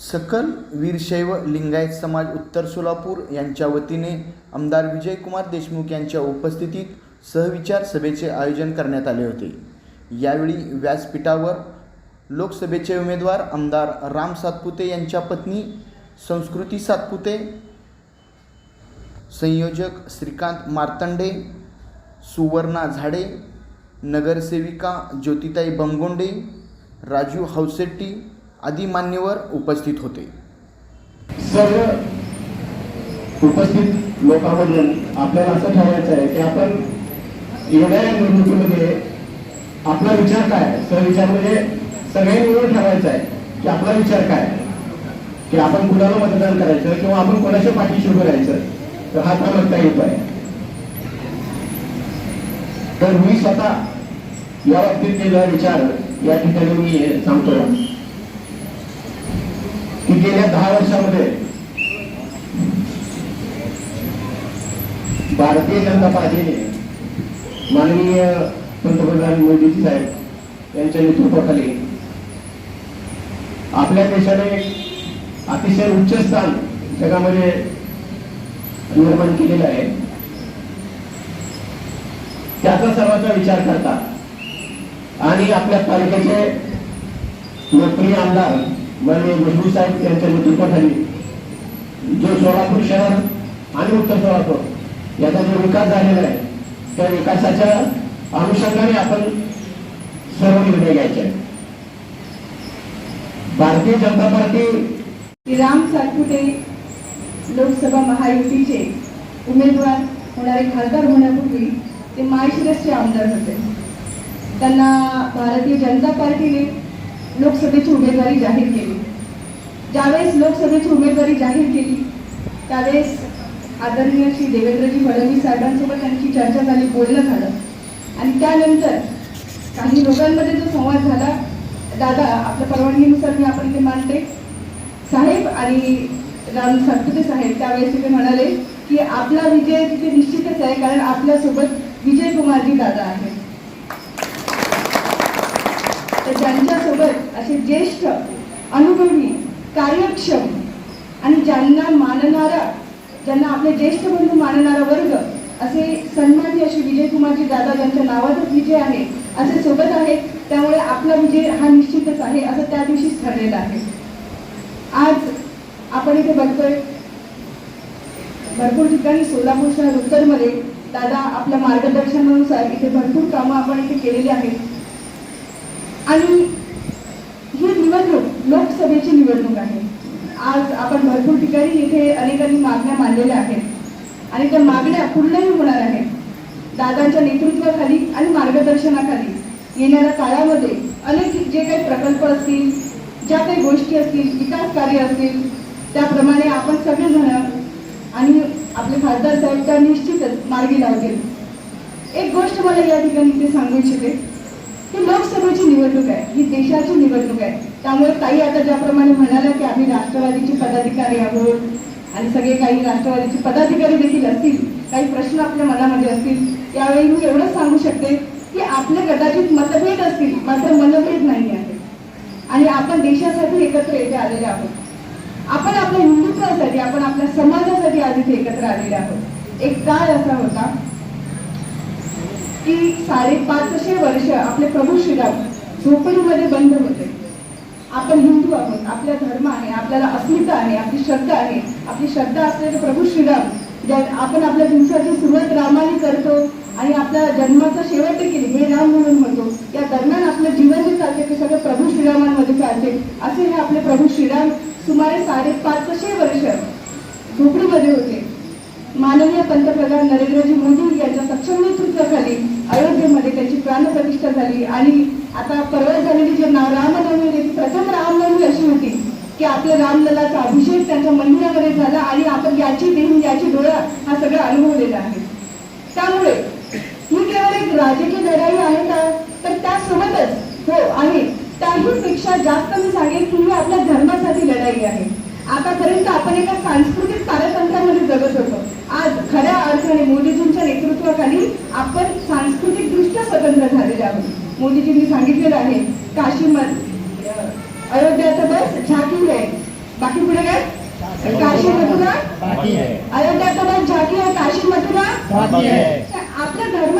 सकल वीरशैव लिंगायत समाज उत्तर सोलापूर यांच्या वतीने आमदार विजयकुमार देशमुख यांच्या उपस्थितीत सहविचार सभेचे आयोजन करण्यात आले होते. यावेळी व्यासपीठावर लोकसभेचे उमेदवार आमदार राम सातपुते यांच्या पत्नी संस्कृती सातपुते संयोजक श्रीकांत मार्तंडे सुवर्णा झाडे नगरसेविका ज्योतिताई बंगोंडे राजू हौसेट्टी आदी मान्यवर उपस्थित होते. सर्व उपस्थित लोकांमधून आपल्याला असं ठरवायचं आहे की आपण येणाऱ्या निवडणुकीमध्ये आपला विचार काय आहे? सहविचार म्हणजे सगळे मिळून ठरवायचं आहे की आपला विचार काय की आपण कुणाला मतदान करायचं किंवा आपण कोणाच्या पाठीशी उभं राहायचं? तर हा क्रमांक येतो आहे. तर मी स्वतः या बाबतीत केलेला विचार या ठिकाणी मी सांगतो गेल्या दहा वर्षामध्ये भारतीय जनता पार्टीने माननीय पंतप्रधान मोदीजी साहेब यांच्या नेतृत्वाखाली आपल्या देशाने अतिशय उच्च स्थान जगामध्ये निर्माण केलेलं आहे. त्याचा सर्वांचा विचार करता आणि आपल्या तालुक्याचे लोकप्रिय आमदार माननीय मुश्रीफ साहेब यांच्या नेतृत्वाखाली जो सोलापूर शहर आणि उत्तर सोलापूर याचा जो विकास झालेला आहे त्या विकासाच्या अनुषंगाने आपण सर्व निर्णय घ्यायचे आहेत. भारतीय जनता पार्टी राम सातपुते लोकसभा महायुतीचे उमेदवार होणारे खासदार होण्यापूर्वी ते माळशिरसचे आमदार होते त्यांना भारतीय जनता पार्टीने लोकसभेची उमेदवारी जाहीर केली. ज्यावेळेस लोकसभेची उमेदवारी जाहीर केली त्यावेळेस आदरणीय श्री देवेंद्रजी फडणवीस साहेबांसोबत त्यांची चर्चा झाली बोलणं झालं. आणि त्यानंतर काही लोकांमध्ये जो संवाद झाला दादा आपल्या परवानगीनुसार मी आपण इथे मानते साहेब आणि राम सातपुते साहेब त्यावेळेस तिथे म्हणाले की आपला विजय तिथे निश्चितच आहे कारण आपल्यासोबत विजय कुमारजी दादा आहे तर ज्यांच्यासोबत असे ज्येष्ठ अनुभवी कार्यक्षम आणि ज्यांना मानणारा ज्यांना आपले ज्येष्ठ बंधू मानणारा वर्ग असे सन्मानी असे विजय कुमारजी दादा ज्यांच्या नावातच विजय आहे असे सोबत आहेत. त्यामुळे आपला विजय हा निश्चितच आहे असं त्या दिवशीच ठरलेलं आहे. आज आपण इथे बघतोय भरपूर ठिकाणी सोलापूर शहर उत्तरमध्ये दादा आपल्या मार्गदर्शनानुसार इथे भरपूर कामं आपण इथे केलेली आहेत. आणि ही निवडणूक लोकसभेची निवडणूक आहे. आज आपण भरपूर ठिकाणी इथे अनेकांनी मागण्या मांडलेल्या आहेत. आणि त्या मागण्या पूर्णही होणार आहेत. दादांच्या नेतृत्वाखाली आणि मार्गदर्शनाखाली येणाऱ्या काळामध्ये अनेक जे काही प्रकल्प असतील ज्या काही गोष्टी असतील विकास कार्य असतील त्याप्रमाणे आपण सगळेजण आणि आपले खासदार साहेब त्या निश्चितच मार्गी लावतील. एक गोष्ट मला या ठिकाणी ते सांगू इच्छिते. ही लोकसभेची निवडणूक आहे ही देशाची निवडणूक आहे. त्यामुळे ताई आता ज्याप्रमाणे म्हणाल्या की आम्ही राष्ट्रवादीचे पदाधिकारी आहोत आणि सगळे काही राष्ट्रवादीचे पदाधिकारी देखील असतील काही प्रश्न आपल्या मनामध्ये असतील यावेळी मी एवढंच सांगू शकते की आपले कदाचित मतभेद असतील मात्र मनभेद नाही आहे. आणि आपण देशासाठी एकत्र येथे आलेले आहोत. आपण आपल्या हिंदुत्वासाठी आपण आपल्या समाजासाठी आज इथे एकत्र आलेले आहोत. एक काळ असा होता की साडेपाचशे वर्ष आपले प्रभू श्रीराम झोपडीमध्ये बंद होते. आपण हिंदू आहोत आपला धर्म आहे आपल्याला अस्मिता आहे आपली श्रद्धा आहे. आपली श्रद्धा असलेले प्रभू श्रीराम ज्या आपण आपल्या दिवसाची सुरुवात रामाने करतो आणि आपल्या जन्माचा शेवट देखील हे राम म्हणून होतो या दरम्यान आपलं जीवन जे चालते ते सगळं प्रभू श्रीरामांमध्ये चालते असे हे आपले प्रभू श्रीराम सुमारे साडेपाचशे वर्ष झोपडीमध्ये होते माननीय पंतप्रधान नरेंद्रजी मोदी यांच्या सक्षम नेतृत्वाखाली अयोध्येमध्ये त्याची प्राणप्रतिष्ठा झाली. आणि आता परवा झालेली जे नाव रामनवमी होती प्रथम रामनवमी अशी होती की आपल्या रामललाचा अभिषेक त्यांच्या मंदिरामध्ये झाला आणि आपण याची देह याची डोळा हा सगळा अनुभवलेला आहे. त्यामुळे ही केवळ एक राजकीय लढाई आहे का? तर त्यासोबतच हो आहे. त्याहीपेक्षा जास्त मी सांगेन की ही आपल्या धर्मासाठी लढाई आहे. आतापर्यंत आपण एका सांस्कृतिक पारतंत्र्यामध्ये जगत होतो. आणि मोदीजींच्या नेतृत्वाखाली आपण सांस्कृतिकदृष्ट्या स्वतंत्र झालेले आहोत. मोदीजींनी सांगितलेलं आहे काशी मन अयोध्याचं बस झाकी आहे. बाकी पुढे काय? काशी मथुरा अयोध्याचं बस झाकी आहे काशी मथुरा आपला धर्म